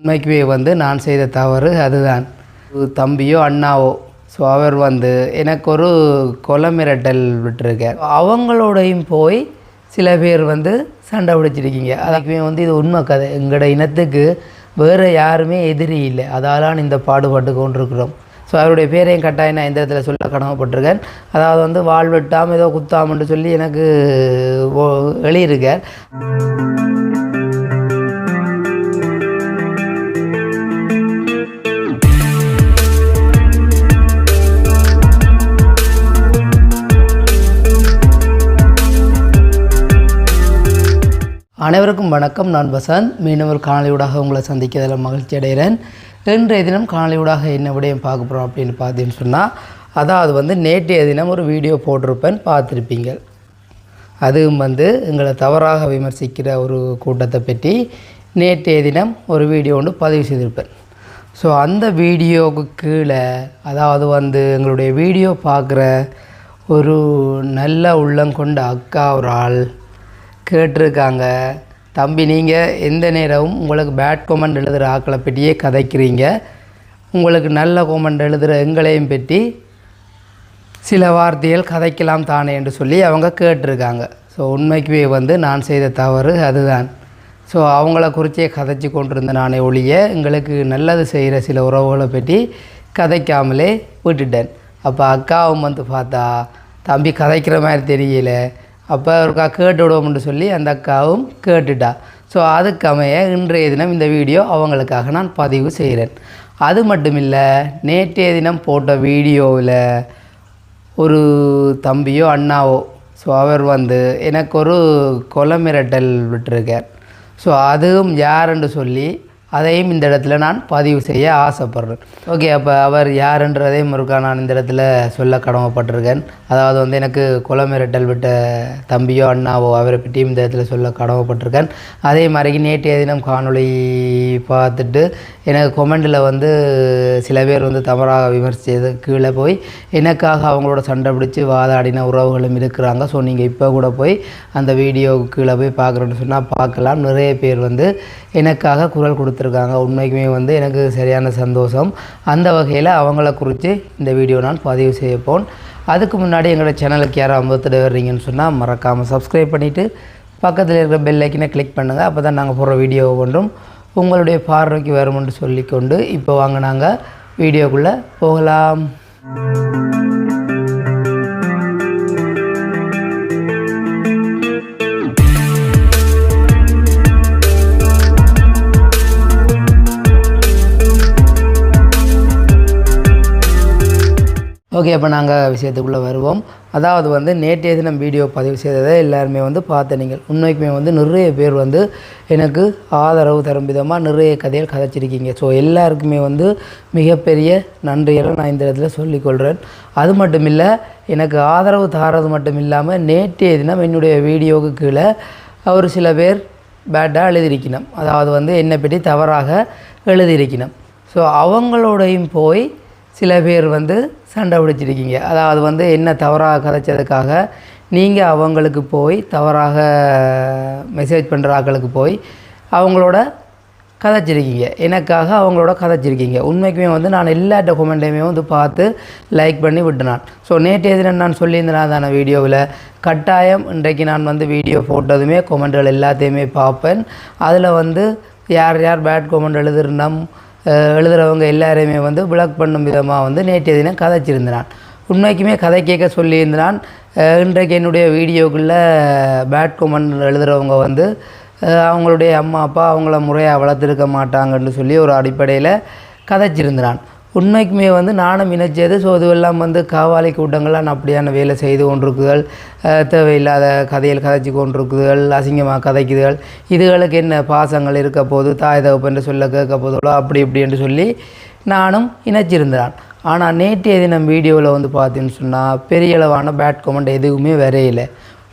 உண்மைக்குமே வந்து நான் செய்த தவறு அதுதான். தம்பியோ அண்ணாவோ ஸோ அவர் வந்து எனக்கு ஒரு கொலை மிரட்டல் விட்டுருக்கார். அவங்களோடையும் போய் சில பேர் வந்து சண்டை பிடிச்சிருக்கீங்க. அதுக்குமே வந்து இது உண்மை கதை. எங்களோட இனத்துக்கு வேறு யாருமே எதிரி இல்லை. அதாலான் இந்த பாடுபட்டு கொண்டிருக்கிறோம். ஸோ அவருடைய பேரையும் கட்டாயம் நான் இந்த இடத்துல சொல்ல கடமைப்பட்டிருக்கேன். அதாவது வந்து வாழ் வெட்டாமல் ஏதோ குத்தாமன்னு சொல்லி எனக்கு ஓ- எழுதியிருக்கார். அனைவருக்கும் வணக்கம். நான் வசந்த். மீண்டும் ஒரு காணொலியூடாக உங்களை சந்திக்கிறதில் மகிழ்ச்சி அடைகிறேன். இன்றைய தினம் காணொலியூடாக என்ன விடையும் பார்க்க போகிறோம் அப்படின்னு பார்த்தீங்கன்னு சொன்னால் அதாவது வந்து நேற்றைய தினம் ஒரு வீடியோ போட்டிருப்பேன். பார்த்துருப்பீங்க. அதுவும் வந்து எங்களை தவறாக விமர்சிக்கிற ஒரு கூட்டத்தை பற்றி நேற்றைய தினம் ஒரு வீடியோ ஒன்று பதிவு செய்திருப்பேன். ஸோ அந்த வீடியோவுக்கு கீழே அதாவது வந்து எங்களுடைய வீடியோ பார்க்குற ஒரு நல்ல உள்ளங்கொண்ட அக்கா ஒரு ஆள் கேட்டிருக்காங்க. தம்பி நீங்கள் எந்த நேரமும் உங்களுக்கு பேட் கொமெண்ட் எழுதுகிற ஆக்களை பற்றியே கதைக்கிறீங்க. உங்களுக்கு நல்ல கொமெண்ட் எழுதுகிற எங்களையும் பற்றி சில வார்த்தைகள் கதைக்கலாம் தானே என்று சொல்லி அவங்க கேட்டிருக்காங்க. ஸோ உண்மைக்குமே வந்து நான் செய்த தவறு அதுதான். ஸோ அவங்கள குறிச்சே கதைச்சி கொண்டிருந்த நானே ஒழிய எங்களுக்கு நல்லது செய்கிற சில உறவுகளை பற்றி கதைக்காமலே விட்டுட்டேன். அப்போ அக்காவும் வந்து பார்த்தா தம்பி கதைக்கிற மாதிரி தெரியல. அப்போ ஒருக்கா கேட்டு விடுவோம்னு சொல்லி அந்த அக்காவும் கேட்டுட்டா. ஸோ அதுக்கு அமைய இன்றைய தினம் இந்த வீடியோ அவங்களுக்காக நான் பதிவு செய்கிறேன். அது மட்டும் இல்லை நேற்றைய தினம் போட்ட வீடியோவில் ஒரு தம்பியோ அண்ணாவோ ஸோ அவர் வந்து எனக்கு ஒரு கொலை மிரட்டல் விட்டுருக்கார். ஸோ அதுவும் யாருன்னு சொல்லி அதையும் இந்த இடத்துல நான் பதிவு செய்ய ஆசைப்பட்றேன். ஓகே அப்போ அவர் யாருன்றதையும் ஒருக்கா நான் இந்த இடத்துல சொல்ல கடமைப்பட்டிருக்கேன். அதாவது வந்து எனக்கு குளமிரட்டல் மிரட்டல் விட்ட தம்பியோ அண்ணாவோ அவரை பற்றியும் இந்த இடத்துல சொல்ல கடமைப்பட்டிருக்கேன். அதே மாதிரி நேற்றைய தினம் காணொளி பார்த்துட்டு எனக்கு கொமெண்டில் வந்து சில பேர் வந்து தவறாக விமர்சித்தது கீழே போய் எனக்காக அவங்களோட சண்டை பிடிச்சி வாதாடின உறவுகளும் இருக்கிறாங்க. ஸோ நீங்கள் இப்போ கூட போய் அந்த வீடியோவுக்கு கீழே போய் பார்க்குறேன்னு சொன்னால் பார்க்கலாம். நிறைய பேர் வந்து எனக்காக குரல் கொடுத்துருக்காங்க உண்மைக்குமே வந்து எனக்கு சரியான சந்தோஷம். அந்த வகையில் அவங்கள குறித்து இந்த வீடியோ நான் பதிவு செய்யப்போன் அதுக்கு முன்னாடி எங்களோட சேனலுக்கு யாரும் ஐம்பத்தெட்டு வர்றீங்கன்னு சொன்னால் மறக்காமல் சப்ஸ்கிரைப் பண்ணிவிட்டு பக்கத்தில் இருக்கிற பெல் ஐக்கனை கிளிக் பண்ணுங்கள் அப்போ தான் நாங்கள் போடுற வீடியோ ஒன்றும் உங்களுடைய பார்வைக்கு வருமென்று சொல்லிக்கொண்டு இப்போ வாங்க நாங்கள் வீடியோக்குள்ளே போகலாம். ஓகே இப்போ நாங்கள் விஷயத்துக்குள்ளே வருவோம். அதாவது வந்து நேற்றைய தினம் வீடியோ பதிவு செய்ததை எல்லாருமே வந்து பார்த்த நீங்கள். உண்மைக்குமே வந்து நிறைய பேர் வந்து எனக்கு ஆதரவு தரும் விதமாக நிறைய கதைகள் கதைச்சிருக்கீங்க. ஸோ எல்லாருக்குமே வந்து மிகப்பெரிய நன்றிகளை நான் இந்த இடத்துல சொல்லிக்கொள்கிறேன் அது மட்டும் இல்லை எனக்கு ஆதரவு தாரது மட்டும் இல்லாமல் நேற்றைய தினம் என்னுடைய வீடியோவுக்கு கீழே ஒரு சில பேர் பேட்டாக எழுதியிருக்கணும். அதாவது வந்து என்னை பற்றி தவறாக எழுதியிருக்கணும். ஸோ அவங்களோடையும் போய் சில பேர் வந்து சண்டை பிடிச்சிருக்கீங்க. அதாவது வந்து என்ன தவறாக கதைச்சதுக்காக நீங்கள் அவங்களுக்கு போய் தவறாக மெசேஜ் பண்ணுற ஆட்களுக்கு போய் அவங்களோட கதைச்சிருக்கீங்க. எனக்காக அவங்களோட கதைச்சிருக்கீங்க. உண்மைக்குமே வந்து நான் எல்லா டாக்குமெண்ட்டையுமே வந்து பார்த்து லைக் பண்ணி விட்டுனான். ஸோ நேற்றைய தினம் நான் சொல்லியிருந்தேன் வீடியோவில்? கட்டாயம் இன்றைக்கு நான் வந்து வீடியோ போட்டதுமே கொமெண்ட்கள் எல்லாத்தையுமே பார்ப்பேன். அதில் வந்து யார் யார் பேட் கொமெண்ட் எழுதிருந்தோம் எழுதுகிறவங்க எல்லாரையுமே வந்து பிளாக் பண்ணும் விதமாக வந்து நேற்றைய தினம் கதைச்சிருந்தான். உண்மைக்குமே கதை கேட்க சொல்லியிருந்தான். இன்றைக்கு என்னுடைய வீடியோக்குள்ளே பேட் கொமெண்ட் எழுதுகிறவங்க வந்து அவங்களுடைய அம்மா அப்பா அவங்கள முறையாக வளர்த்துருக்க மாட்டாங்கன்னு சொல்லி ஒரு அடிப்படையில் கதைச்சிருந்தான். உண்மைக்குமே வந்து நானும் இணைச்சது ஸோ இதுவெல்லாம் வந்து காவாலி கூட்டங்கள்லாம் அப்படியான வேலை செய்து கொண்டிருக்குதல். தேவையில்லாத கதையில் கதைச்சி கொண்டிருக்குதுகள் அசிங்கமாக கதைக்குதுகள் இதுகளுக்கு என்ன பாசங்கள் இருக்க போது தாய் தகப்பன்று சொல்ல கேட்க போதோ அப்படி இப்படி என்று சொல்லி நானும் இணைச்சிருந்தான். ஆனால் நேற்றைய தினம் வீடியோவில் வந்து பார்த்தீங்கன்னு சொன்னால் பெரிய அளவான பேட் கமெண்ட் எதுவுமே வரையில.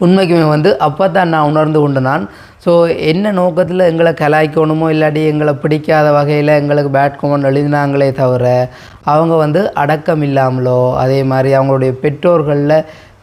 உண்மைக்குமே வந்து அப்போ தான் நான் உணர்ந்து கொண்டு நான் ஸோ என்ன நோக்கத்தில் எங்களை கலாய்க்கணுமோ இல்லாட்டி எங்களை பிடிக்காத வகையில் எங்களுக்கு பேட் கமெண்ட் எழுதினாங்களே தவிர அவங்க வந்து அடக்கம் இல்லாமலோ அதே மாதிரி அவங்களுடைய பெற்றோர்களில்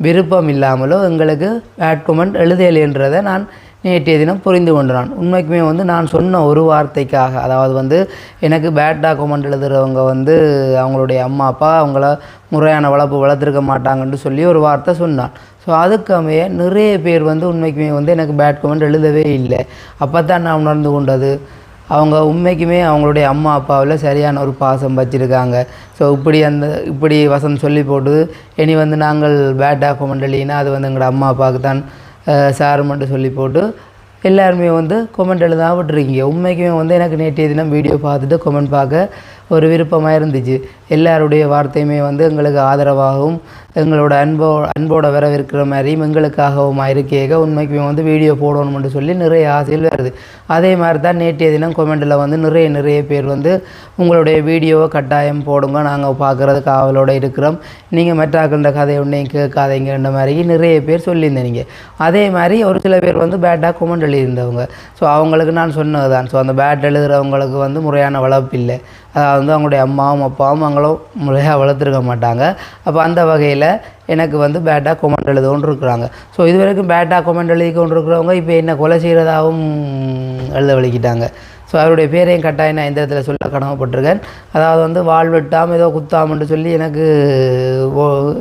விருப்பம் இல்லாமலோ எங்களுக்கு பேட் கமெண்ட் எழுதலைன்றதை நான் நேற்றைய தினம் புரிந்து கொண்டான். உண்மைக்குமே வந்து நான் சொன்ன ஒரு வார்த்தைக்காக அதாவது வந்து எனக்கு பேட் டாக்குமெண்ட் எழுதுகிறவங்க வந்து அவங்களுடைய அம்மா அப்பா அவங்கள முறையான வளர்ப்பு வளர்த்துருக்க மாட்டாங்கன்னு சொல்லி ஒரு வார்த்தை சொன்னான். ஸோ அதுக்கமைய நிறைய பேர் வந்து உண்மைக்குமே வந்து எனக்கு பேட் கமெண்ட் எழுதவே இல்லை. அப்போ தான் நான் உணர்ந்து கொண்டது. அவங்க உண்மைக்குமே அவங்களுடைய அம்மா அப்பாவில் சரியான ஒரு பாசம் வச்சுருக்காங்க. ஸோ இப்படி அந்த இப்படி வசந்த் சொல்லி போட்டு இனி வந்து நாங்கள் பேட் ஆஃப் இல்லைன்னா அது வந்து எங்களோட அம்மா அப்பாவுக்கு தான் சாருமெண்ட்டு சொல்லி போட்டு எல்லாருமே வந்து கொமெண்ட் எழுதா விட்டுருக்கீங்க. உண்மைக்குமே வந்து எனக்கு நேற்றைய தினம் வீடியோ பார்த்துட்டு கொமெண்ட் பார்க்க ஒரு விருப்பமாக இருந்துச்சு. எல்லாருடைய வார்த்தையுமே வந்து எங்களுக்கு ஆதரவாகவும் எங்களோட அன்போ அன்போட வரவிருக்கிற மாதிரியும் எங்களுக்காகவும் இருக்கேக உண்மைக்கு வந்து வீடியோ போடணும்னு சொல்லி நிறைய ஆசையில் வருது. அதே மாதிரி தான் நேற்றைய தினம் கொமெண்டில் வந்து நிறைய நிறைய பேர் வந்து உங்களுடைய வீடியோவை கட்டாயம் போடுங்க. நாங்கள் பார்க்குறதுக்கு ஆவலோடு இருக்கிறோம். நீங்கள் மெட்டாக்கின்ற கதை ஒன்றையும் கேட்காதீங்கன்ற மாதிரி நிறைய பேர் சொல்லியிருந்தீங்க. அதே மாதிரி ஒரு சில பேர் வந்து பேட்டாக கொமெண்ட் எழுதியிருந்தவங்க. ஸோ அவங்களுக்கு நான் சொன்னது தான் ஸோ அந்த பேட் எழுதுகிறவங்களுக்கு வந்து முறையான வளர்ப்பு இல்லை அதாவது வந்து அவங்களுடைய அம்மாவும் அப்பாவும் அவங்களும் முறையாக வளர்த்துருக்க மாட்டாங்க. அப்போ அந்த வகையில் எனக்கு வந்து பேட்டாக கொமெண்ட் எழுத இருக்கிறாங்க ஸோ இது வரைக்கும் பேட்டாக கொமெண்ட் எழுதி கொண்டு இருக்கிறவங்க இப்போ என்ன கொலை செய்கிறதாகவும் எழுத வலிக்கிட்டாங்க ஸோ அவருடைய பேரையும் கட்டாயம் நான் இந்த இடத்துல சொல்ல கடமைப்பட்டிருக்கேன். அதாவது வந்து வாழ் வெட்டாமல் ஏதோ குத்தாமன்ட்டு சொல்லி எனக்கு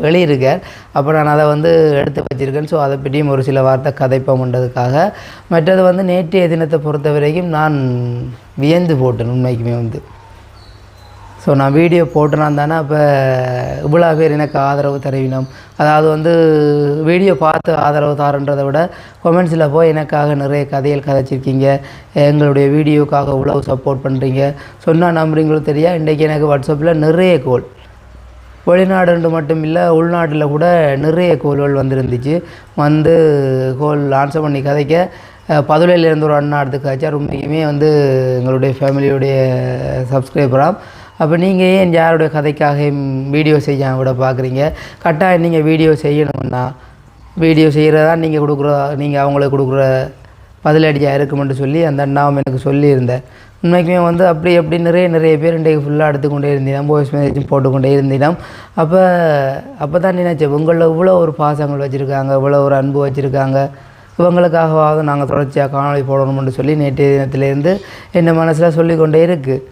எழுதியிருக்கார். அப்போ நான் அதை வந்து எடுத்து வச்சுருக்கேன் ஸோ அதை பற்றியும் ஒரு சில வார்த்தை கதைப்போம்ன்றதுக்காக மற்றது வந்து நேற்றைய தினத்தை பொறுத்த வரைக்கும் நான் வியந்து போட்டேன் உண்மைக்குமே வந்து. ஸோ நான் வீடியோ போட்டுனா தானே அப்போ இவ்வளோ பேர் எனக்கு ஆதரவு தருவினோம். அதாவது வந்து வீடியோ பார்த்து ஆதரவு தாருன்றதை விட கொமெண்ட்ஸில் போய் எனக்காக நிறைய கதைகள் கதைச்சிருக்கீங்க. எங்களுடைய வீடியோக்காக இவ்வளோ சப்போர்ட் பண்ணுறீங்க சொன்னால் நம்புறீங்களோ தெரியா? இன்றைக்கி எனக்கு வாட்ஸ்அப்பில் நிறைய கோல் வெளிநாடுன்று மட்டும் இல்லை உள்நாட்டில் கூட நிறைய கோல்கள் வந்துருந்துச்சு. வந்து கோல் ஆன்சர் பண்ணி கதைக்க பதுளையிலேருந்து ஒரு அண்ணா எடுத்துக்காச்சா உண்மைக்குமே வந்து எங்களுடைய ஃபேமிலியுடைய சப்ஸ்கிரைபராக அப்போ நீங்கள் ஏன் யாருடைய கதைக்காக வீடியோ செய்ய கூட பார்க்குறீங்க கட்டாயம் நீங்கள் வீடியோ செய்யணும்னா வீடியோ செய்கிறதா நீங்கள் கொடுக்குற நீங்கள் அவங்களுக்கு கொடுக்குற பதிலடியாக இருக்குமென்று சொல்லி அந்த அண்ணாவும் எனக்கு சொல்லியிருந்தேன். உண்மைக்குமே வந்து அப்படி அப்படி நிறைய நிறைய பேர் இன்றைக்கு ஃபுல்லாக எடுத்துக்கொண்டே இருந்தீங்கன்னா வாய்ஸ் மெசேஜ் போட்டுக்கொண்டே இருந்தீங்கன்னா அப்போ அப்போ தான் நினைச்சேன் உங்களில் இவ்வளோ ஒரு பாசங்கள் வச்சுருக்காங்க இவ்வளோ ஒரு அன்பு வச்சுருக்காங்க. இவங்களுக்காகவாவது நாங்கள் தொடர்ச்சியாக காணொலி போடணும்னு சொல்லி நேற்றைய தினத்துலேருந்து என் மனசில் சொல்லிக்கொண்டே இருக்குது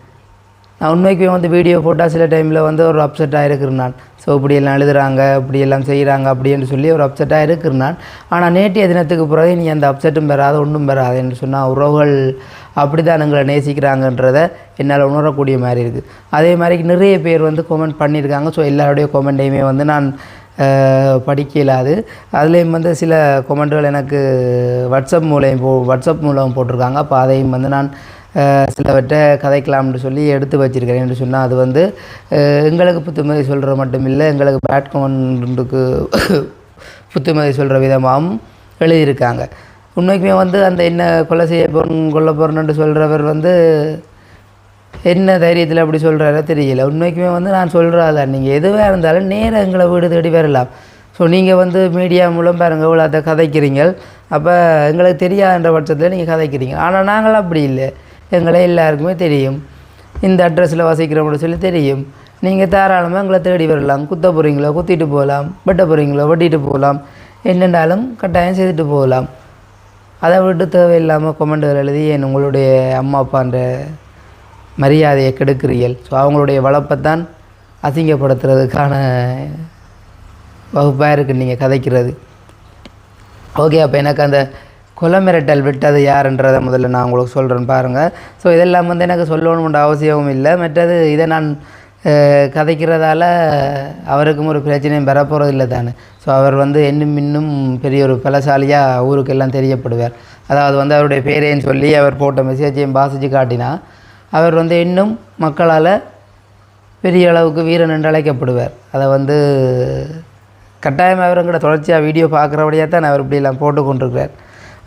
நான் உண்மைக்குமே வந்து வீடியோ போட்டால் சில டைமில் வந்து ஒரு அப்செட்டாக இருக்கிறேன் நான். ஸோ இப்படியெல்லாம் எழுதுகிறாங்க இப்படியெல்லாம் செய்கிறாங்க அப்படின்னு சொல்லி ஒரு அப்செட்டாக இருக்கிறேன் நான். ஆனால் நேற்றைய தினத்துக்கு பிறகு நீ அந்த அப்செட்டும் பெறாத ஒன்றும் பெறாது என்று சொன்னால் உறவுகள் அப்படி தான் எங்களை நேசிக்கிறாங்கன்றத என்னால் உணரக்கூடிய மாதிரி இருக்குது அதே மாதிரி நிறைய பேர் வந்து கமெண்ட் பண்ணியிருக்காங்க. ஸோ எல்லாருடைய கமெண்ட்டையுமே வந்து நான் படிக்க இயலாது. அதுலேயும் வந்து சில கொமெண்ட்டுகள் எனக்கு வாட்ஸ்அப் மூலம் போ வாட்ஸ்அப் மூலம் போட்டிருக்காங்க. அப்போ அதையும் வந்து நான் சிலவற்றை கதைக்கலாம்னு சொல்லி எடுத்து வச்சுருக்கிறேன் என்று சொன்னால் அது வந்து எங்களுக்கு புத்துமதி சொல்கிற மட்டும் இல்லை எங்களுக்கு பேட் புத்துமதி சொல்கிற விதமாகவும் எழுதியிருக்காங்க. உண்மைக்குமே வந்து அந்த என்ன கொலை செய்ய போகிறோம் கொல்ல போகிறோன்னு சொல்கிறவர் வந்து என்ன தைரியத்தில் அப்படி சொல்கிறாரோ தெரியல. உண்மைக்குமே வந்து நான் சொல்கிறதா நீங்கள் எதுவாக இருந்தாலும் நேராக எங்களை வீடு தேடி வரலாம். ஸோ நீங்கள் வந்து மீடியா மூலம் பாருங்கள் இவ்வளோ அதை கதைக்கிறீங்க அப்போ எங்களுக்கு தெரியாதுன்ற பட்சத்தில் நீங்கள் கதைக்கிறீங்க. ஆனால் நாங்கள் அப்படி இல்லை. எங்களை எல்லாருக்குமே தெரியும். இந்த அட்ரஸில் வசிக்கிறோம்னு சொல்லி தெரியும். நீங்கள் தாராளமாக எங்களை தேடி வரலாம். குத்த போகிறீங்களோ குத்திட்டு போகலாம். வெட்ட போகிறீங்களோ வெட்டிட்டு போகலாம். என்னென்னாலும் கட்டாயம் செய்துட்டு போகலாம். அதை விட்டு தேவையில்லாமல் கொமெண்டுகள் எழுதி என் உங்களுடைய அம்மா அப்பான்ற மரியாதையை கெடுக்கிறீர்கள்? ஸோ அவங்களுடைய வளப்பை தான் அசிங்கப்படுத்துறதுக்கான வகுப்பாக இருக்குது நீங்கள் கதைக்கிறது. ஓகே அப்போ எனக்கு அந்த கொலை விட்டது யாருன்றதை முதல்ல நான் உங்களுக்கு சொல்கிறேன் பாருங்கள் ஸோ இதெல்லாம் வந்து எனக்கு சொல்லணுன்ற அவசியமும் இல்லை. மற்றது இதை நான் கதைக்கிறதால அவருக்கும் ஒரு பிரச்சனையும் பெறப்போகிறது இல்லை தானே. ஸோ அவர் வந்து இன்னும் இன்னும் பெரிய ஒரு பலசாலியாக ஊருக்கெல்லாம் தெரியப்படுவார். அதாவது வந்து அவருடைய பேரையும் சொல்லி அவர் போட்ட மெசேஜையும் வாசித்து காட்டினா அவர் வந்து இன்னும் மக்களால் பெரிய அளவுக்கு வீரன் என்று அழைக்கப்படுவார். அதை வந்து கட்டாயம் அவருங்கிட்ட தொடர்ச்சியாக வீடியோ பார்க்குறபடியாக தான் அவர் இப்படியெல்லாம் போட்டு கொண்டிருக்கிறார்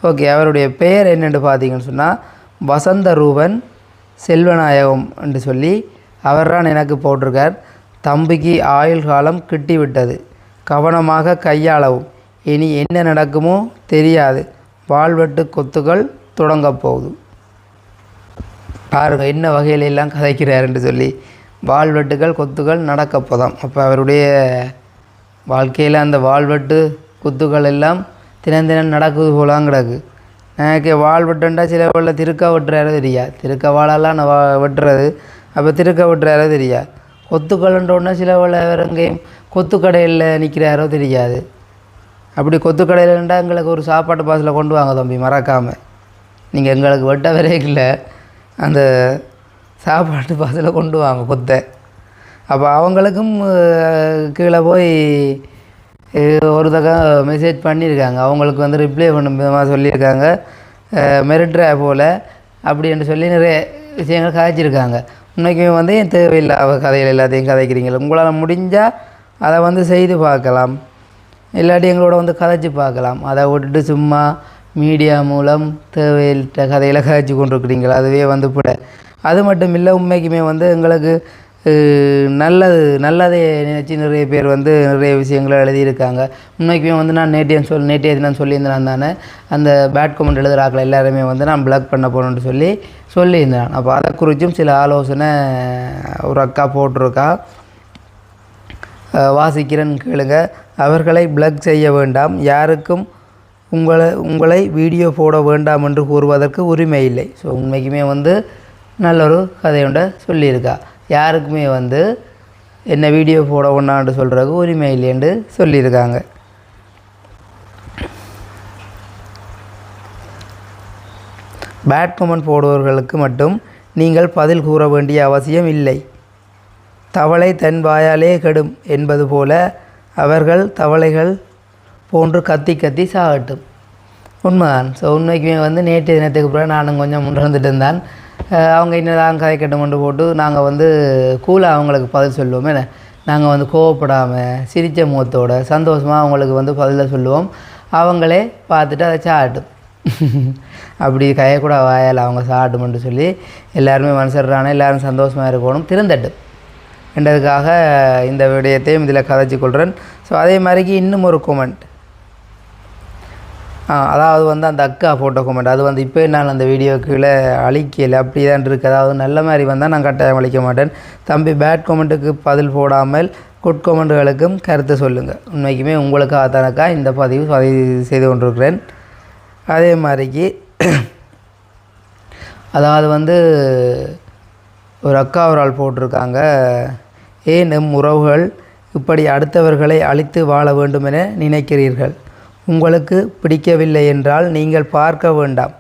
ஓகே அவருடைய பெயர் என்னென்று பார்த்தீங்கன்னு சொன்னால் வசந்த ரூபன் செல்வநாயகம் என்று சொல்லி அவர் தான் எனக்கு போட்டிருக்கார். தம்பிக்கு ஆயுள் காலம் கிட்டிவிட்டது. கவனமாக கையாளவும். இனி என்ன நடக்குமோ தெரியாது. வாழ்வெட்டு கொத்துகள் தொடங்கப் போகுது. பாருங்கள் என்ன வகையில எல்லாம் கதைக்கிறார் என்று சொல்லி வாழ்வெட்டுகள் கொத்துகள் நடக்கப்போதாம் அப்போ அவருடைய வாழ்க்கையில் அந்த வாழ்வெட்டு குத்துக்கள் எல்லாம் தினம் தினம் நடக்குது போலாம் கிடக்கு. எனக்கு வால் வெட்டுண்டா சில வேளை திருக்க வெட்டுறாரோ தெரியாது திருக்க வாழெல்லாம் நான் வா- வெட்டுறது. அப்போ திருக்க வெட்டுறாரோ தெரியாது கொத்துக்கலன்றோன்னா சில வேளை வேறு எங்கேயும் கொத்துக்கடையில் நிற்கிறாரோ தெரியாது. அப்படி கொத்துக்கடையில் இருந்தால் எங்களுக்கு ஒரு சாப்பாட்டு பாசில் கொண்டு வாங்க தம்பி மறக்காமல் நீங்கள் எங்களுக்கு வெட்ட இல்லை அந்த சாப்பாட்டு பாசில் கொண்டு வாங்க கொத்தை. அப்போ அவங்களுக்கும் கீழே போய் ஒரு தக்க மெசேஜ் பண்ணியிருக்காங்க. அவங்களுக்கு வந்து ரிப்ளை பண்ணும் விதமாக சொல்லியிருக்காங்க. மெரிட்ரா போல். அப்படின்னு சொல்லி நிறைய விஷயங்கள் கதைச்சிருக்காங்க உண்மைக்குமே வந்து ஏன் தேவையில்லாத கதைகள் எல்லாத்தையும் கதைக்கிறீங்களா? உங்களால் முடிஞ்சால் அதை வந்து செய்து பார்க்கலாம். இல்லாட்டி எங்களோட வந்து கதைச்சி பார்க்கலாம். அதை விட்டுட்டு சும்மா மீடியா மூலம் தேவையில்லை கதையில் கதைச்சி கொண்டிருக்கிறீங்களா? அதுவே வந்து கூட அது மட்டும் இல்லை உண்மைக்குமே வந்து எங்களுக்கு நல்லது நல்லதை நினச்சி நிறைய பேர் வந்து நிறைய விஷயங்களை எழுதியிருக்காங்க. உண்மைக்குமே வந்து நான் நேற்றைய சொல் நேற்றைய தினம் சொல்லியிருந்தேன் தானே. அந்த பேட் கமெண்ட் எழுதுகிறாக்கள் எல்லாருமே வந்து நான் பிளாக் பண்ண போகணுன்னு சொல்லி சொல்லியிருந்தேன். அப்போ அதை குறித்தும் சில ஆலோசனை ஒரு அக்கா போட்டிருக்கா. வாசிக்கிறேன் கேளுங்க. அவர்களை பிளக் செய்ய வேண்டாம். யாருக்கும் உங்களை உங்களை வீடியோ போட வேண்டாம் என்று கூறுவதற்கு உரிமை இல்லை. ஸோ உண்மைக்குமே வந்து நல்ல ஒரு கதையுண்ட சொல்லியிருக்கா. யாருக்குமே வந்து என்ன வீடியோ போட ஒன்றாண்டு சொல்கிறதுக்கு உரிமை இல்லைன்னு சொல்லியிருக்காங்க. பேட் கமெண்ட் போடுபவர்களுக்கு மட்டும் நீங்கள் பதில் கூற வேண்டிய அவசியம் இல்லை. தவளை தன் வாயாலே கெடும் என்பது போல அவர்கள் தவளைகள் போன்று கத்தி கத்தி சாகட்டும். உண்மைதான். ஸோ உண்மைக்குமே வந்து நேற்று தினத்துக்கு பிறகு நானும் கொஞ்சம் முன்னர்ந்துட்டு இருந்தான். அவங்க என்னதான் கதைக்கட்டும் கொண்டு போட்டு நாங்கள் வந்து கூலாக அவங்களுக்கு பதில் சொல்லுவோம். என்ன? நாங்கள் வந்து கோவப்படாமல் சிரித்த முகத்தோட சந்தோஷமாக அவங்களுக்கு வந்து பதிலை சொல்லுவோம். அவங்களே பார்த்துட்டு அதை சாட்டும் அப்படி கையக்கூட வாயால் அவங்க சாட்டுமென்று சொல்லி எல்லாருமே மனுஷர்றான எல்லோரும் சந்தோஷமாக இருக்கணும் திறந்தட்டு என்றதுக்காக இந்த விடயத்தையும் இதில் கதைச்சு கொள்கிறேன் ஸோ அதே மாதிரிக்கு இன்னும் ஒரு கொமெண்ட் அதாவது வந்து அந்த அக்கா ஃபோட்டோ கமெண்ட் அது வந்து இப்போ நான் அந்த வீடியோ கீழே அழிக்கலை. அப்படி தான் இருக்குது அதாவது நல்ல மாதிரி வந்தால் நான் கட்டாயம் அழிக்க மாட்டேன். தம்பி பேட் கொமெண்ட்டுக்கு பதில் போடாமல் குட் கமெண்ட்டுகளுக்கும் கருத்து சொல்லுங்கள் உண்மைக்குமே உங்களுக்காக தானக்கா இந்த பதிவு பதிவு செய்து கொண்டிருக்கிறேன். அதே மாதிரிக்கு அதாவது வந்து ஒரு அக்கா ஒரு ஆள் போட்டிருக்காங்க. ஏன் நம் உறவுகள் இப்படி அடுத்தவர்களை அழித்து வாழ வேண்டும் என நினைக்கிறீர்கள்? உங்களுக்கு பிடிக்கவில்லை என்றால் நீங்கள் பார்க்க வேண்டாம்.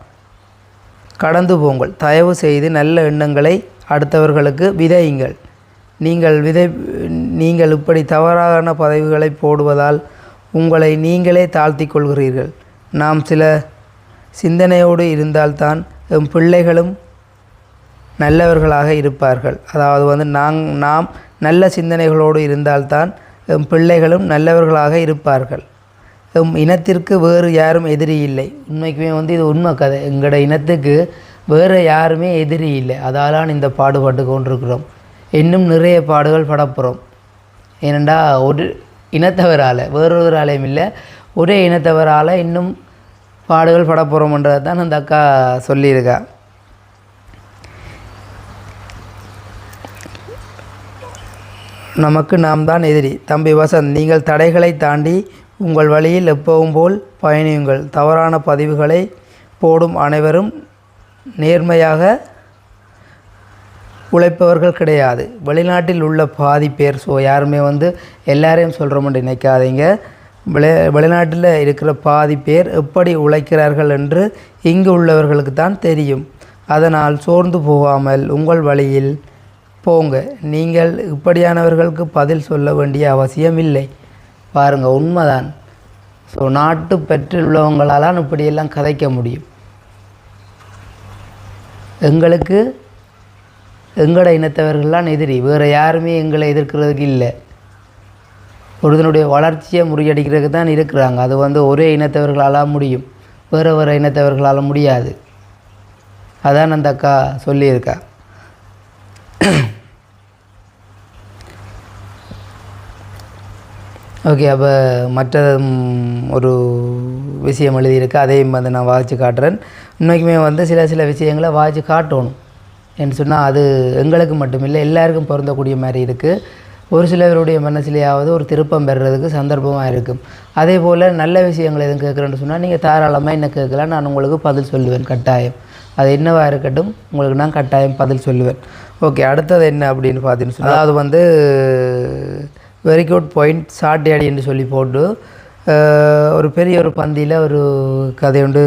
கடந்து போங்கள். தயவு செய்து நல்ல எண்ணங்களை அடுத்தவர்களுக்கு விதையுங்கள். நீங்கள் விதை நீங்கள் இப்படி தவறான பதவிகளை போடுவதால் உங்களை நீங்களே தாழ்த்திக் கொள்கிறீர்கள். நாம் சில சிந்தனையோடு இருந்தால்தான் எம் பிள்ளைகளும் நல்லவர்களாக இருப்பார்கள். அதாவது வந்து நாங் நாம் நல்ல சிந்தனைகளோடு இருந்தால்தான் எம் பிள்ளைகளும் நல்லவர்களாக இருப்பார்கள். எம் இனத்திற்கு வேறு யாரும் எதிரி இல்லை. உண்மைக்குமே வந்து இது உண்மை கதை. எங்களோட இனத்துக்கு வேறு யாருமே எதிரி இல்லை. அதாலான் இந்த பாடுபட்டு கொண்டிருக்கிறோம். இன்னும் நிறைய பாடுகள் படப்புறோம். ஏனெண்டா ஒரு இனத்தவரால் வேறொருவராலையும் இல்லை ஒரே இனத்தவரால் இன்னும் பாடுகள் படப்புறோம்ன்றதை தான் அந்த அக்கா சொல்லியிருக்கா. நமக்கு நாம் தான் எதிரி. தம்பி வசந்த் நீங்கள் தடைகளை தாண்டி உங்கள் வழியில் எப்பவும் போல் பயணியுங்கள். தவறான பதிவுகளை போடும் அனைவரும் நேர்மையாக உழைப்பவர்கள் கிடையாது. வெளிநாட்டில் உள்ள பாதி பேர் ஸோ யாருமே வந்து எல்லாரையும் சொல்கிறோம்னு நினைக்காதீங்க. வெளி வெளிநாட்டில் இருக்கிற பாதி பேர் எப்படி உழைக்கிறார்கள் என்று இங்கு உள்ளவர்களுக்கு தான் தெரியும். அதனால் சோர்ந்து போகாமல் உங்கள் வழியில் போங்க. நீங்கள் இப்படியானவர்களுக்கு பதில் சொல்ல வேண்டிய அவசியம் இல்லை. பாருங்கள் உண்மைதான். ஸோ நாட்டு பெற்றுள்ளவங்களால் இப்படியெல்லாம் கதைக்க முடியும். எங்களுக்கு எங்களோட இனத்தவர்கள்லாம் எதிரி. வேறு யாருமே எங்களை எதிர்க்கிறதுக்கு இல்லை. ஒருதனுடைய வளர்ச்சியை முறியடிக்கிறதுக்கு தான் இருக்கிறாங்க. அது வந்து ஒரே இனத்தவர்களால் முடியும். வேறு வேறு இனத்தவர்களால் முடியாது. அதான் அந்த அக்கா சொல்லியிருக்கா. ஓகே அப்போ மற்ற ஒரு விஷயம் எழுதியிருக்கு அதையும் வந்து நான் வாசித்து காட்டுறேன். உண்மைக்குமே வந்து சில சில விஷயங்களை வாசித்து காட்டணும் என்று சொன்னால் அது எங்களுக்கு மட்டுமில்லை எல்லாருக்கும் பொருந்தக்கூடிய மாதிரி இருக்குது ஒரு சிலருடைய மனசிலேயாவது ஒரு திருப்பம் பெறுறதுக்கு சந்தர்ப்பமாக இருக்கும் அதே போல் நல்ல விஷயங்கள் எதுவும் கேட்குறேன்னு சொன்னால் நீங்கள் தாராளமாக என்ன கேட்கலாம் நான் உங்களுக்கு பதில் சொல்லுவேன் கட்டாயம். அது என்னவாக இருக்கட்டும் உங்களுக்கு நான் கட்டாயம் பதில் சொல்லுவேன். ஓகே அடுத்தது என்ன அப்படின்னு பார்த்தீங்கன்னு சொன்னால் அதாவது வந்து வெரி குட் பாயிண்ட் ஷார்ட் டேடி என்று சொல்லி போட்டு ஒரு பெரிய ஒரு பந்தியில் ஒரு கதை உண்டு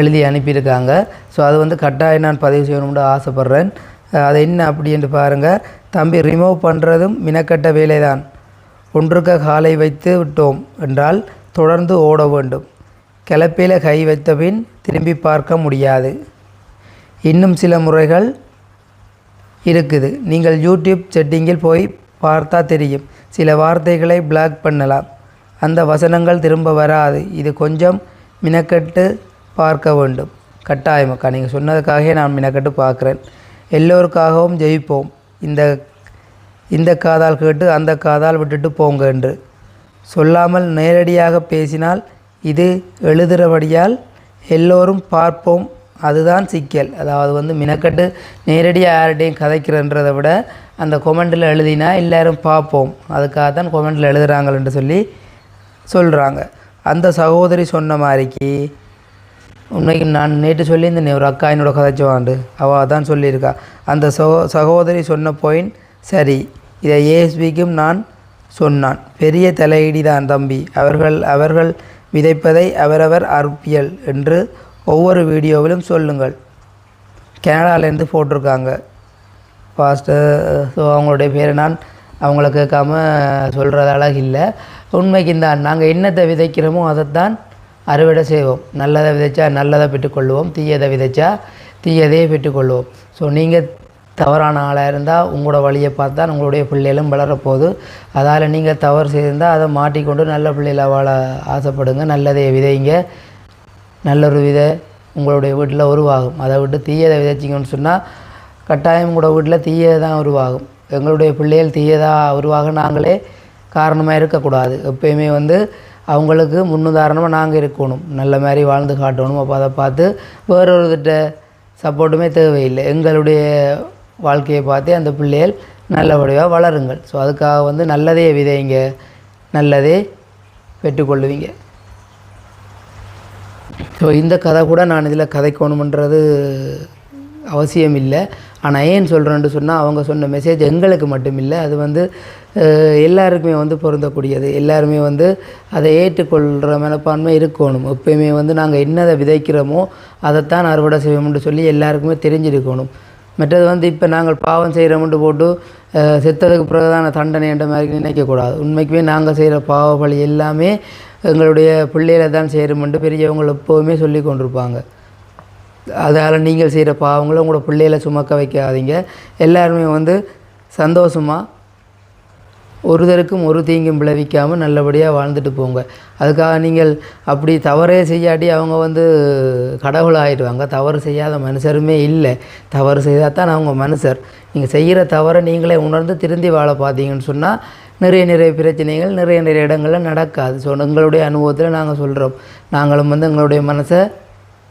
எழுதி அனுப்பியிருக்காங்க. ஸோ அது வந்து கட்டாயம் நான் பதிவு செய்யணும்னு ஆசைப்பட்றேன். அதை அது என்ன அப்படின்ட்டு பாருங்கள் தம்பி ரிமூவ் பண்ணுறதும் மினக்கட்ட வேலைதான். ஒன்றுக்க காலை வைத்து விட்டோம் என்றால் தொடர்ந்து ஓட வேண்டும். கிளப்பில கை வைத்த பின் திரும்பி பார்க்க முடியாது. இன்னும் சில முறைகள் இருக்குது. நீங்கள் யூடியூப் செட்டிங்கில் போய் பார்த்தா தெரியும். சில வார்த்தைகளை பிளாக் பண்ணலாம். அந்த வசனங்கள் திரும்ப வராது. இது கொஞ்சம் மினக்கட்டு பார்க்க வேண்டும். கட்டாயமக்கா நீங்கள் சொன்னதுக்காகவே நான் மினக்கட்டு பார்க்குறேன். எல்லோருக்காகவும் ஜெயிப்போம். இந்த இந்த காதால் கேட்டு அந்த காதால் விட்டுட்டு போங்க என்று. சொல்லாமல் நேரடியாக பேசினால் இது எழுதுகிறபடியால் எல்லோரும் பார்ப்போம். அதுதான் சிக்கல். அதாவது வந்து மினக்கட்டு நேரடியாக யார்கிட்டையும் கதைக்கிறன்றதை விட அந்த கொமெண்டில் எழுதினா எல்லாரும் பார்ப்போம். அதுக்காக தான் கொமெண்டில் எழுதுகிறாங்கன்னு சொல்லி சொல்கிறாங்க அந்த சகோதரி சொன்ன மாதிரிக்கு உண்மைக்கு நான் நேற்று சொல்லியிருந்தேன் ஒரு அக்கா என்னோட கதைச்சவாண்டு அவள் தான் சொல்லியிருக்கா. அந்த சகோ சகோதரி சொன்ன பாயிண்ட் சரி. இதை ஏஎஸ்பிக்கும் நான் சொன்னான். பெரிய தலையீடி தான் தம்பி. அவர்கள் அவர்கள் விதைப்பதை அவரவர் அற்பியல் என்று ஒவ்வொரு வீடியோவிலும் சொல்லுங்கள். கனடாலேருந்து போட்டிருக்காங்க. ஃபாஸ்ட்டு ஸோ அவங்களுடைய பேரை நான் அவங்கள கேட்காம சொல்கிறது அழகு இல்லை. உண்மைக்கு தான் நாங்கள் என்னத்தை விதைக்கிறோமோ அதைத்தான் அறுவடை செய்வோம். நல்லதை விதைச்சா நல்லதை பெற்றுக்கொள்வோம். தீயதை விதைச்சா தீயதையே பெற்றுக்கொள்வோம். ஸோ நீங்கள் தவறான ஆளாக இருந்தால் உங்களோட வழியை பார்த்தா உங்களுடைய பிள்ளைகளும் வளரப்போகுது. அதால் நீங்கள் தவறு செய்திருந்தால் அதை மாட்டிக்கொண்டு நல்ல பிள்ளைகளை வாழ ஆசைப்படுங்க. நல்லதை விதைங்க. நல்லொரு விதை உங்களுடைய வீட்டில் உருவாகும். அதை விட்டு தீயதை விதைச்சிங்கன்னு சொன்னால் கட்டாயம் உங்களோட வீட்டில் தீயதை தான் உருவாகும். எங்களுடைய பிள்ளைகள் தீயதாக உருவாக நாங்களே காரணமாக இருக்கக்கூடாது. எப்பயுமே வந்து அவங்களுக்கு முன்னுதாரணமாக நாங்கள் இருக்கணும். நல்ல மாதிரி வாழ்ந்து காட்டணும். அப்போ அதை பார்த்து வேறொருத்திட்ட சப்போர்ட்டுமே தேவையில்லை. எங்களுடைய வாழ்க்கையை பார்த்து அந்த பிள்ளைகள் நல்லபடியாக வளருங்கள். ஸோ அதுக்காக வந்து நல்லதே விதைங்க. நல்லதே பெற்றுக்கொள்ளுவீங்க. ஸோ இந்த கதை கூட நான் இதில் கதைக்கணுமன்றது அவசியம் இல்லை ஆனால் ஏன் சொல்கிறேன்னு சொன்னால் அவங்க சொன்ன மெசேஜ் எங்களுக்கு மட்டும் இல்லை அது வந்து எல்லாருக்குமே வந்து பொருந்தக்கூடியது. எல்லாருமே வந்து அதை ஏற்றுக்கொள்கிற மனப்பான்மை இருக்கணும். எப்பயுமே வந்து நாங்கள் என்னதை விதைக்கிறோமோ அதைத்தான் அறுவடை செய்வோம்னு சொல்லி எல்லாருக்குமே தெரிஞ்சிருக்கணும். மற்றது வந்து இப்போ நாங்கள் பாவம் செய்கிறோம்னு போட்டு செத்ததுக்கு பிறகுதான தண்டனை என்ற மாதிரி நினைக்கக்கூடாது. உண்மைக்குமே நாங்கள் செய்கிற பாவ பழி எல்லாமே எங்களுடைய பிள்ளையில தான் செய்கிறோம்ட்டு பெரியவங்க எப்போவுமே சொல்லி கொண்டிருப்பாங்க. அதால் நீங்கள் செய்கிற பாவங்களை உங்களோட பிள்ளைகளை சுமக்க வைக்காதீங்க. எல்லாருமே வந்து சந்தோஷமாக ஒருதருக்கும் ஒரு தீங்கும் விளைவிக்காமல் நல்லபடியாக வாழ்ந்துட்டு போங்க. அதுக்காக நீங்கள் அப்படி தவறே செய்யாட்டி அவங்க வந்து கடவுள் ஆகிடுவாங்க தவறு செய்யாத மனுஷருமே இல்லை. தவறு செய்தால் தான் அவங்க மனுஷர். நீங்கள் செய்கிற தவறை நீங்களே உணர்ந்து திருந்தி வாழ பார்த்தீங்கன்னு சொன்னால் நிறைய நிறைய பிரச்சனைகள் நிறைய நிறைய இடங்களில் நடக்காது. ஸோ எங்களுடைய அனுபவத்தில் நாங்கள் சொல்கிறோம் நாங்களும் வந்து எங்களுடைய மனசை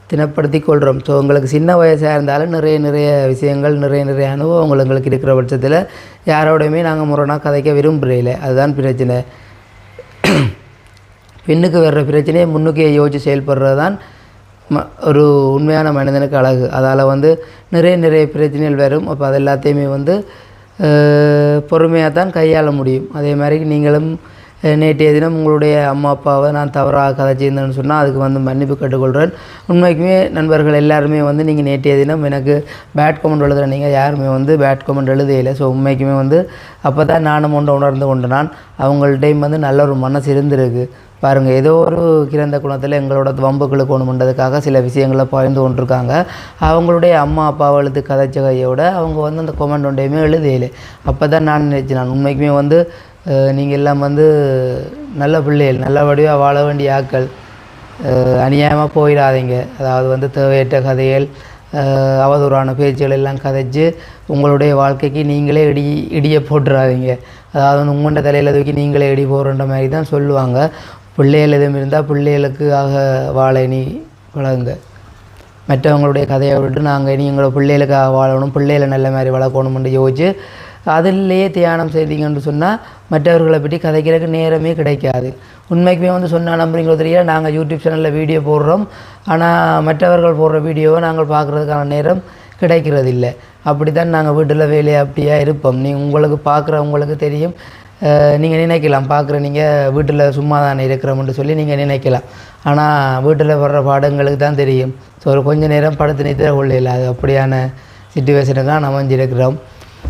தினப்படுத்தி கொள்கிறோம் ஸோ உங்களுக்கு சின்ன வயசாக இருந்தாலும் நிறைய நிறைய விஷயங்கள் நிறைய நிறைய அனுபவங்கள் எங்களுக்கு இருக்கிற பட்சத்தில் யாரோடையுமே நாங்கள் முரணாக கதைக்க விரும்புகிறதில்ல அதுதான் பிரச்சனை. பின்னுக்கு வர்ற பிரச்சனையை முன்னுக்கே யோசித்து செயல்படுறது தான் ம ஒரு உண்மையான மனிதனுக்கு அழகு. அதால் வந்து நிறைய நிறைய பிரச்சனைகள் வரும். அப்போ அது எல்லாத்தையுமே வந்து பொறுமையாக தான் கையாள முடியும். அதே மாதிரி நீங்களும் நேற்றைய தினம் உங்களுடைய அம்மா அப்பாவை நான் தவறாக கதைச்சிருந்தேன்னு சொன்னால் அதுக்கு வந்து மன்னிப்பு கேட்டுக்கொள்கிறேன் உண்மைக்குமே நண்பர்கள் எல்லாருமே வந்து நீங்கள் நேற்றைய தினம் எனக்கு பேட் கமெண்ட் எழுதுகிற நீங்கள் யாருமே வந்து பேட் கமெண்ட் எழுதையில ஸோ உண்மைக்குமே வந்து அப்போ தான் நானும் ஒன்று உணர்ந்து கொண்டு நான் அவங்கள்ட்டையும் வந்து நல்ல ஒரு மனசு இருந்திருக்கு. பாருங்கள் ஏதோ ஒரு கிரந்த குணத்தில் எங்களோட வம்புகளுக்கு ஒன்றுமன்றதுக்காக சில விஷயங்களை பகிர்ந்து கொண்டிருக்காங்க. அவங்களுடைய அம்மா அப்பாவை எழுது கதைச்சகையோட அவங்க வந்து அந்த கொமெண்ட் ஒன்றையுமே எழுதையில அப்போ தான் நான் நினச்சி நான் உண்மைக்குமே வந்து நீங்கள் எல்லாம் வந்து நல்ல பிள்ளைகள் நல்ல வடிவாக வாழ வேண்டிய ஆட்கள். அநியாயமாக போயிடாதீங்க. அதாவது வந்து தேவையற்ற கதைகள் அவதூறான பேச்சுகள் எல்லாம் கதைச்சு உங்களுடைய வாழ்க்கைக்கு நீங்களே இடி இடியை போட்டுறாதீங்க. அதாவது வந்து உங்கள்கிட்ட தலையில் தூக்கி நீங்களே இடி போடுற மாதிரி தான் சொல்லுவாங்க. பிள்ளைகள் எதுவும் இருந்தால் பிள்ளைகளுக்காக வாழ நீ வளருங்க மற்றவங்களுடைய கதையை விட்டு நாங்கள் இனி எங்களோட பிள்ளைகளுக்காக வாழணும் பிள்ளைகளை நல்ல மாதிரி வளர்க்கணும்னு யோசிச்சு அதிலேயே தியானம் செய்தீங்கன்னு சொன்னால் மற்றவர்களை பற்றி கதைக்கிறதுக்கு நேரமே கிடைக்காது. உண்மைக்குமே வந்து சொன்னால் நம்புறீங்களோ தெரியல நாங்கள் யூடியூப் சேனலில் வீடியோ போடுறோம். ஆனால் மற்றவர்கள் போடுற வீடியோவை நாங்கள் பார்க்குறதுக்கான நேரம் கிடைக்கிறதில்லை. அப்படி தான் நாங்கள் வீட்டில் வேலையை அப்படியே இருப்போம். நீ உங்களுக்கு பார்க்குறவங்களுக்கு தெரியும். நீங்கள் நினைக்கலாம் பார்க்குற நீங்கள் வீட்டில் சும்மா தானே இருக்கிறோம்னு சொல்லி நீங்கள் நினைக்கலாம். ஆனால் வீட்டில் வர்ற பாடங்களுக்கு தான் தெரியும். ஸோ ஒரு கொஞ்ச நேரம் படுத்து நித்திர கொள்ளையில் அது அப்படியான சுச்சுவேஷனுக்கு தான் அமைஞ்சிருக்கிறோம்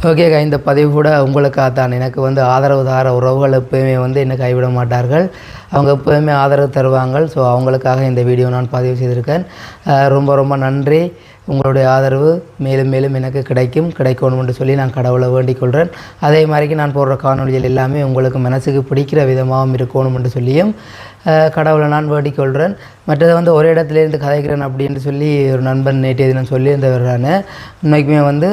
ஓகேக்கா இந்த பதிவு கூட உங்களுக்காக தான். எனக்கு வந்து ஆதரவு தார உறவுகள் எப்போயுமே வந்து என்னை கைவிட மாட்டார்கள். அவங்க எப்போயுமே ஆதரவு தருவாங்க ஸோ அவங்களுக்காக இந்த வீடியோ நான் பதிவு செய்திருக்கேன். ரொம்ப ரொம்ப நன்றி. உங்களுடைய ஆதரவு மேலும் மேலும் எனக்கு கிடைக்கும். கிடைக்கணும் என்று சொல்லி நான் கடவுளை வேண்டிக் கொள்கிறேன். அதே மாதிரிக்கு நான் போடுற காணொலிகள் எல்லாமே உங்களுக்கு மனசுக்கு பிடிக்கிற விதமாகவும் இருக்கணும் என்று சொல்லியும் கடவுளை நான் வேண்டிக் கொள்கிறேன். மற்றது வந்து ஒரு இடத்துல இருந்து கதைக்கிறேன் அப்படின்னு சொல்லி ஒரு நண்பன் நேற்றைய தினம் சொல்லியிருந்தவர் நான் இன்னைக்குமே வந்து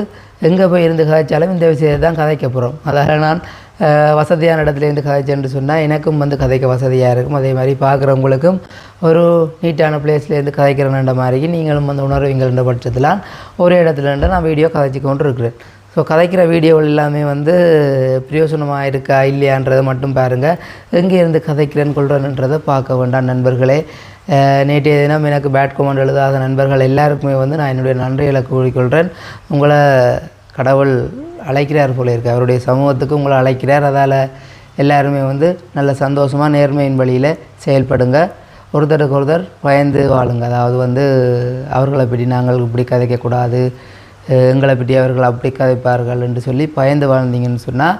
எங்கே போய் இருந்து கதைச்சாலும் இந்த விஷயத்தை தான் கதைக்க போகிறோம் அதால் நான் வசதியான இடத்துல இருந்து கதைச்சேன்னு சொன்னால் எனக்கும் வந்து கதைக்க வசதியாக இருக்கும். அதே மாதிரி பார்க்குறவங்களுக்கும் ஒரு நீட்டான பிளேஸ்லேருந்து கதைக்கிறேன்ற மாதிரி நீங்களும் வந்து உணர்வீங்கள்ன்ற பட்சத்தில் ஒரே இடத்துல நான் வீடியோ கதைச்சி கொண்டு இருக்கிறேன் ஸோ கதைக்கிற வீடியோவில் எல்லாமே வந்து பிரயோசனமாக இருக்கா இல்லையான்றதை மட்டும் பாருங்கள் எங்கே இருந்து கதைக்கிறேன்னு கொள்கிறேன்றதை பார்க்க வேண்டாம் நண்பர்களே. நேற்றைய தினம் எனக்கு பேட் கமெண்ட் எழுதாத நண்பர்கள் எல்லாருக்குமே வந்து நான் என்னுடைய நன்றிகளை கூறிக்கொள்கிறேன். உங்களை கடவுள் அழைக்கிறார் போல இருக்கு. அவருடைய சமூகத்துக்கு உங்களை அழைக்கிறார். அதால் எல்லாருமே வந்து நல்ல சந்தோஷமாக நேர்மையின் வழியில் செயல்படுங்க. ஒருத்தருக்கு ஒருத்தர் பயந்து வாழுங்க. அதாவது வந்து அவர்களை பற்றி நாங்கள் இப்படி கதைக்கக்கூடாது எங்களை பற்றி அவர்கள் அப்படி கதைப்பார்கள் என்று சொல்லி பயந்து வாழ்ந்தீங்கன்னு சொன்னால்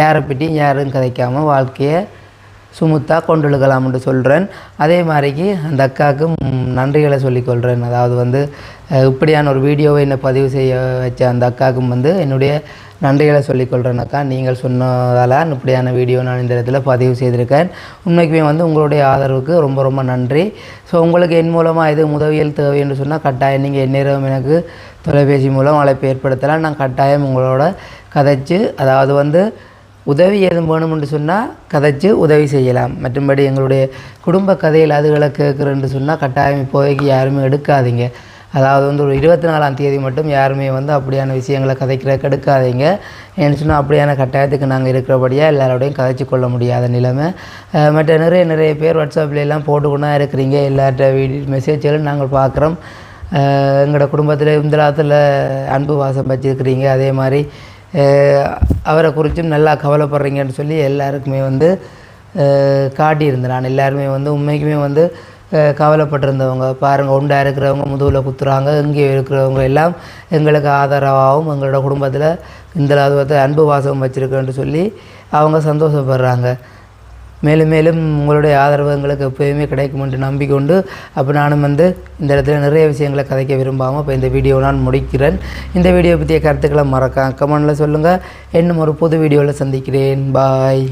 யாரை பற்றியும் யாரும் கதைக்காமல் வாழ்க்கையை சுமுத்தாக கொண்டெழுகலாம் என்று சொல்கிறேன் அதே மாதிரிக்கு அந்த அக்காவுக்கும் நன்றிகளை சொல்லிக்கொள்கிறேன் அதாவது வந்து இப்படியான ஒரு வீடியோவை என்னை பதிவு செய்ய வச்ச அந்த அக்காவுக்கும் வந்து என்னுடைய நன்றிகளை சொல்லிக்கொள்கிறேன் அக்கா. நீங்கள் சொன்னதால் இப்படியான வீடியோ நான் இந்த இடத்துல பதிவு செய்திருக்கேன். உண்மைக்குமே வந்து உங்களுடைய ஆதரவுக்கு ரொம்ப ரொம்ப நன்றி. ஸோ உங்களுக்கு என் மூலமாக எது உதவியல் தேவை என்று சொன்னால் கட்டாயம் நீங்கள் எந்நேரம் எனக்கு தொலைபேசி மூலம் அழைப்பு ஏற்படுத்தலாம். நான் கட்டாயம் உங்களோட கதைச்சு அதாவது வந்து உதவி ஏதும் வேணும்னு சொன்னால் கதைச்சு உதவி செய்யலாம். மற்றும்படி எங்களுடைய குடும்ப கதையில் அதுகளை கேட்குறேன்னு சொன்னால் கட்டாயம் இப்போதைக்கு யாருமே எடுக்காதீங்க. அதாவது வந்து ஒரு இருபத்தி நாலாம் தேதி மட்டும் யாருமே வந்து அப்படியான விஷயங்களை கதைக்கிறதுக்கு எடுக்காதீங்க ஏன்னு சொன்னால் அப்படியான கட்டாயத்துக்கு நாங்கள் இருக்கிறபடியாக எல்லாரோடையும் கதைச்சு கொள்ள முடியாத நிலைமை. மற்ற நிறைய நிறைய பேர் வாட்ஸ்அப்ல எல்லாம் போட்டுக்கொண்டா இருக்கிறீங்க. எல்லார்ட்ட வீடியோ மெசேஜ்களும் நாங்கள் பார்க்குறோம். எங்களோட குடும்பத்தில் இந்த காலத்தில் அன்பு வாசம் வச்சுருக்கிறீங்க. அதே மாதிரி அவரை குறித்தும் நல்லா கவலைப்படுறீங்கன்னு சொல்லி எல்லாருக்குமே வந்து காட்டியிருந்தேன் நான் எல்லாருமே வந்து உண்மைக்குமே வந்து கவலைப்பட்டிருந்தவங்க. பாருங்கள் உண்டா இருக்கிறவங்க முதுகில் குத்துறாங்க இங்கே இருக்கிறவங்க எல்லாம் எங்களுக்கு ஆதரவாகவும் எங்களோட குடும்பத்தில் இந்த அளவுக்கு அன்பு வாசகம் வச்சுருக்கேன்னு சொல்லி அவங்க சந்தோஷப்படுறாங்க. மேலும் மேலும் உங்களுடைய ஆதரவு எங்களுக்கு எப்போயுமே கிடைக்கும் என்று நம்பிக்கொண்டு அப்போ நானும் வந்து இந்த இடத்துல நிறைய விஷயங்களை கதைக்க விரும்பாமல் இப்போ இந்த வீடியோ நான் முடிக்கிறேன். இந்த வீடியோ பற்றிய கருத்துக்களை மறக்காம கமெண்டில் சொல்லுங்கள் இன்னும் ஒரு புது வீடியோவில் சந்திக்கிறேன். பாய்